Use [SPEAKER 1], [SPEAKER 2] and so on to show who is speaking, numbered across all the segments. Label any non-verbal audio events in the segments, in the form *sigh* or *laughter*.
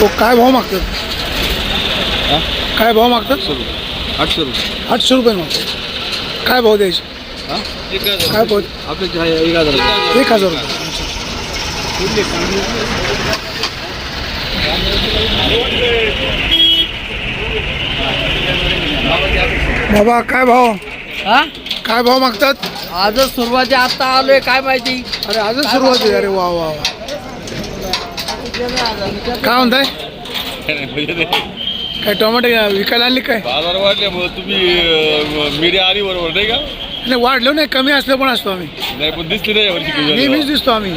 [SPEAKER 1] हो काय भाव मागतात? काय भाव मागतात?
[SPEAKER 2] आठशे रुपये.
[SPEAKER 1] आठशे रुपये. मागतात. काय भाव द्यायचे?
[SPEAKER 2] हा?
[SPEAKER 1] काय भाव?
[SPEAKER 2] आपले एक हजार
[SPEAKER 1] एक हजार रुपये. बाबा काय भाव?
[SPEAKER 3] हा?
[SPEAKER 1] काय भाव मागतात?
[SPEAKER 3] आजच सुरुवाती आता आलोय काय माहिती?
[SPEAKER 1] अरे आजच सुरुवात आहे. अरे वा वा वा. काय म्हणताय? काय टोमॅटो विकायला आणली काय?
[SPEAKER 2] बाजार वाढल्यामुळे तुम्ही मीडिया आली बरोबर नाही का?
[SPEAKER 1] नाही वाढलो नाही कमी असलं पण असतो आम्ही.
[SPEAKER 2] नाही पण दिसली नाही झाली.
[SPEAKER 1] नेहमीच दिसतो आम्ही.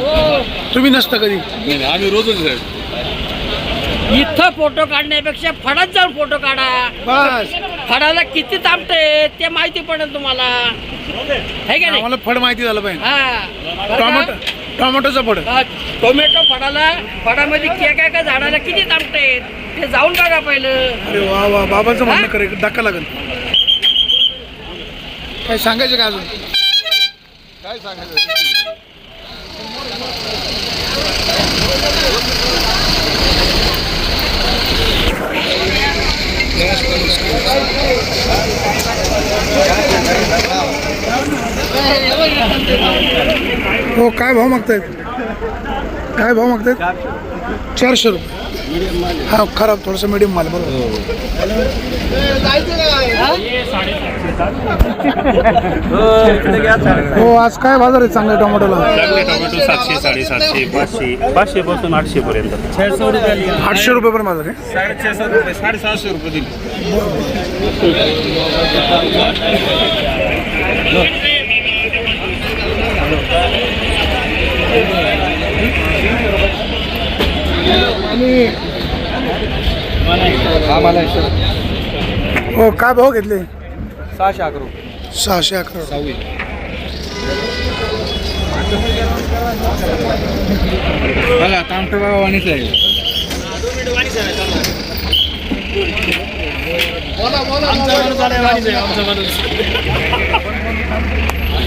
[SPEAKER 1] तुम्ही नसतं कधी.
[SPEAKER 2] नाही नाही, आम्ही रोजच आहे.
[SPEAKER 3] इथं फोटो काढण्यापेक्षा फडात जाऊन फोटो काढा.
[SPEAKER 1] बस.
[SPEAKER 3] फडाला किती तापते ते माहिती पडेल तुम्हाला. है का नाही?
[SPEAKER 1] आम्हाला फळ माहिती झालं पाहिजे.
[SPEAKER 3] हा.
[SPEAKER 1] टोमॅटो टोमॅटोचं
[SPEAKER 3] हा, टोमॅटो फडाला फडामध्ये केक आहे का झाडाला किती तापते ते जाऊन बघा पहिलं.
[SPEAKER 1] अरे वा वा बाबाचं म्हणणं करे धक्का लागेल. काय सांगायचं का अजून?
[SPEAKER 2] काय सांगायचं?
[SPEAKER 1] हो काय भाव मागतायत काय भाव मागतायत चारशे रुपये. हा खराब थोडंसं मिडियम माल बरोबर. हो आज काय बाजार आहे चांगल्या टोमॅटोला?
[SPEAKER 4] टोमॅटो सातशे साडेसातशे पाचशे पाचशे पासून आठशे पर्यंत
[SPEAKER 1] आठशे रुपये पण बाजार आहे.
[SPEAKER 2] रुपये साडेसहाशे रुपये दिले
[SPEAKER 1] हो काय भाव घेतले?
[SPEAKER 2] सहाशे अकरा
[SPEAKER 1] सहाशे अकरा
[SPEAKER 2] सहावी. बघा तामटे बाबा वाणीच आहे.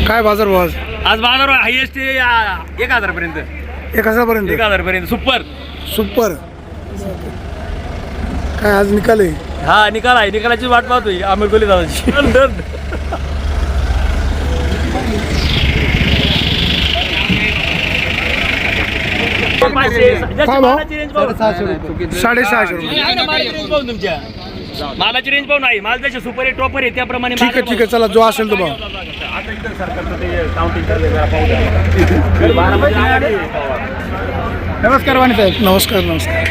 [SPEAKER 1] काय बाजार भाव आज?
[SPEAKER 4] आज बाजार हायएस्ट एक हजार पर्यंत.
[SPEAKER 1] एक हजारपर्यंत.
[SPEAKER 4] एक हजार पर्यंत सुपर.
[SPEAKER 1] सुपर. काय आज निकाल आहे?
[SPEAKER 4] हा निकाल आहे. निकालाची वाट पाहतोय. आमिर कोहली दादाची.
[SPEAKER 1] साडेसहाशे रुपये.
[SPEAKER 4] मालाची रेंज पाहून आहे माल जसे सुपर आहे टॉपर आहे त्याप्रमाणे
[SPEAKER 1] ठीक आहे ठीक आहे चला जो असेल तो भाव
[SPEAKER 4] आता इथं सरकारचं ते काउंटिंग चाललंय जरा पाहू द्या. बारामती आगाडी आहे.
[SPEAKER 1] नमस्कार वाणी साहेब. नमस्कार नमस्कार.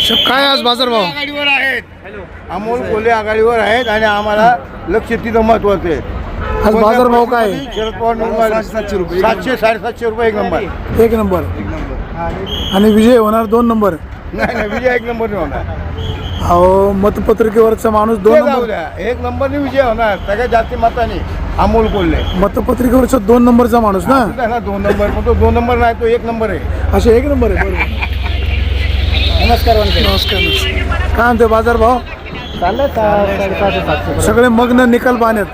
[SPEAKER 1] श- काय आज बाजार भाव?
[SPEAKER 5] आघाडीवर आहेत अमोल कोल्हे आघाडीवर आहेत आणि आम्हाला लक्ष तिथं महत्वाचं आहे.
[SPEAKER 1] आज बाजार भाव काय? आहे?
[SPEAKER 5] शरद पवार निवडून सातशे रुपये. सातशे साडेसातशे रुपये एक नंबर.
[SPEAKER 1] एक नंबर. आणि विजय होणार दोन नंबर.
[SPEAKER 5] नाही नाही विजय एक नंबर होणार.
[SPEAKER 1] अहो मतपत्रिकेवरचा माणूस दोन
[SPEAKER 5] ते जाऊ
[SPEAKER 1] नंबर.
[SPEAKER 5] द्या. एक नंबरने विजय होणार. सगळ्या जाती मताने अमोल कोल्हे.
[SPEAKER 1] मतपत्रिकेवरचा दोन नंबरचा माणूस ना?
[SPEAKER 5] ना दोन नंबर पण तो दोन नंबर नाही तो एक नंबर आहे.
[SPEAKER 1] असे एक नंबर आहे बरोबर. नमस्कार नमस्कार काय म्हणते बाजार भाव? सगळे मग्न निकाल पाहण्यात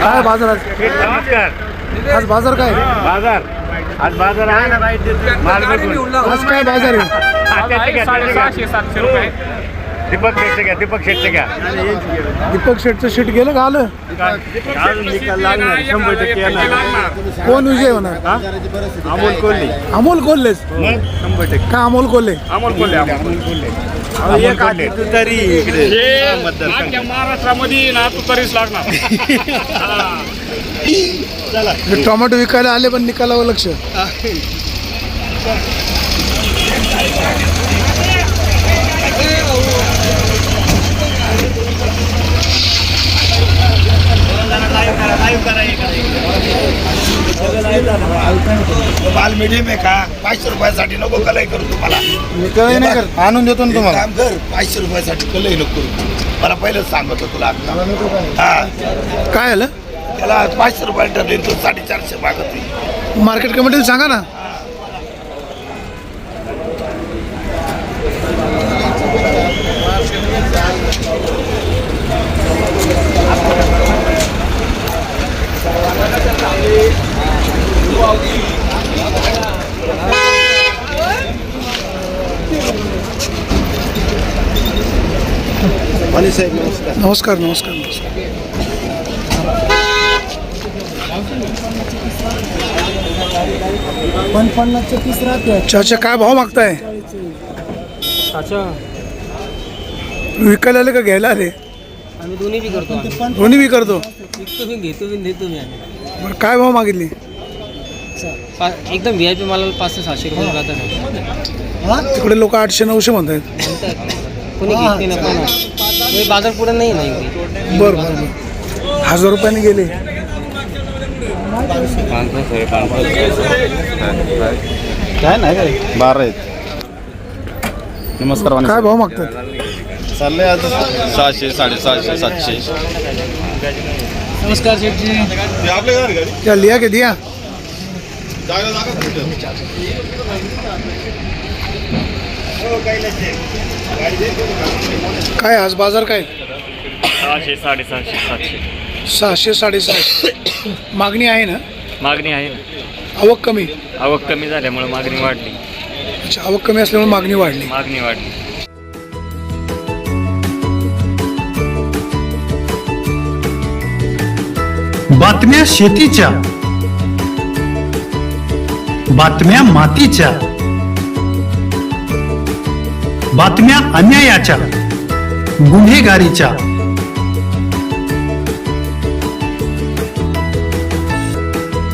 [SPEAKER 1] काय बाजार आज?
[SPEAKER 4] नमस्कार
[SPEAKER 1] आज बाजार काय?
[SPEAKER 4] बाजार. आज बाजार आहे ना माल बघून.
[SPEAKER 1] आज काय बाजार आहे?
[SPEAKER 4] हा, त्याचे घ्या, त्याचे घ्या. दीपक शेटचे घ्या दीपक शेटचे घ्या.
[SPEAKER 1] दीपक शेटचं शीट गेलं का आलं?
[SPEAKER 4] अजून निकाल लागणार शंभर टक्के येणार.
[SPEAKER 1] कोण विजय होणार?
[SPEAKER 4] अमोल कोल्हे.
[SPEAKER 1] अमोल कोल्हेच
[SPEAKER 4] मग? शंभर टक्के.
[SPEAKER 1] का अमोल कोल्हे?
[SPEAKER 4] अमोल कोल्हे अमोल कोल्हे. अमोल कोल्हे. तरी इकडे.
[SPEAKER 2] महाराष्ट्रामध्ये ना तू तरीच लागणार.
[SPEAKER 1] हे *laughs* टोमॅटो विकायला आले पण निकालावर लक्ष.
[SPEAKER 6] माल मीडियम आहे का? पाचशे रुपयासाठी नको कलई करू तुम्हाला.
[SPEAKER 1] निकाल नाही कर आणून देतो ना तुम्हाला.
[SPEAKER 6] काम कर पाचशे रुपयासाठी कलई नको करू. मला पहिलंच सांगतो तुला हा.
[SPEAKER 1] काय आलं?
[SPEAKER 6] त्याला पाचशे रुपये ठरले तो साडेचारशे मागत
[SPEAKER 1] मार्केट कमिटीला सांगा ना नमस्कार नमस्कार नमस्कार
[SPEAKER 7] पण पन्नासचे तीस राहते
[SPEAKER 1] चाचा काय भाव मागताय
[SPEAKER 7] अच्छा
[SPEAKER 1] विकायला आले का घ्यायला आले
[SPEAKER 8] आम्ही दोन्ही बी करतो
[SPEAKER 7] ते
[SPEAKER 1] दोन्ही मी करतो
[SPEAKER 8] विकतो बी घेतो बी देतो बी आम्ही
[SPEAKER 1] बरं काय भाव मागितली
[SPEAKER 8] पा- एकदम व्ही आय पी मला पाचशे सहाशे रुपये जातात
[SPEAKER 7] हा
[SPEAKER 1] तिकडे लोक आठशे नऊशे म्हणतात
[SPEAKER 8] म्हणतात कोणी घेत नाही ना कोणा हे बाजार पुढे नाही ना इकडे
[SPEAKER 1] बरं बरं बरं हजार रुपयाने गेले
[SPEAKER 9] काय नाही काय? बारा आहेत. नमस्कार वाणी
[SPEAKER 1] काय भाव मागतात
[SPEAKER 9] चाललंय आता सहाशे साडेसहाशे सातशे.
[SPEAKER 8] नमस्कार शेठजी
[SPEAKER 1] क्या लिया के दिया? काय आज बाजार काय?
[SPEAKER 10] सहाशे साडेसहाशे सातशे.
[SPEAKER 1] सहाशे साडेसहाशे. मागणी आहे ना?
[SPEAKER 10] मागणी आहे ना.
[SPEAKER 1] आवक कमी?
[SPEAKER 10] आवक कमी झाल्यामुळे मागणी वाढली.
[SPEAKER 1] अच्छा आवक कमी असल्यामुळे मागणी वाढली.
[SPEAKER 10] मागणी वाढली.
[SPEAKER 11] बातम्या शेतीच्या बातम्या मातीच्या बातम्या अन्यायाच्या गुन्हेगारीच्या.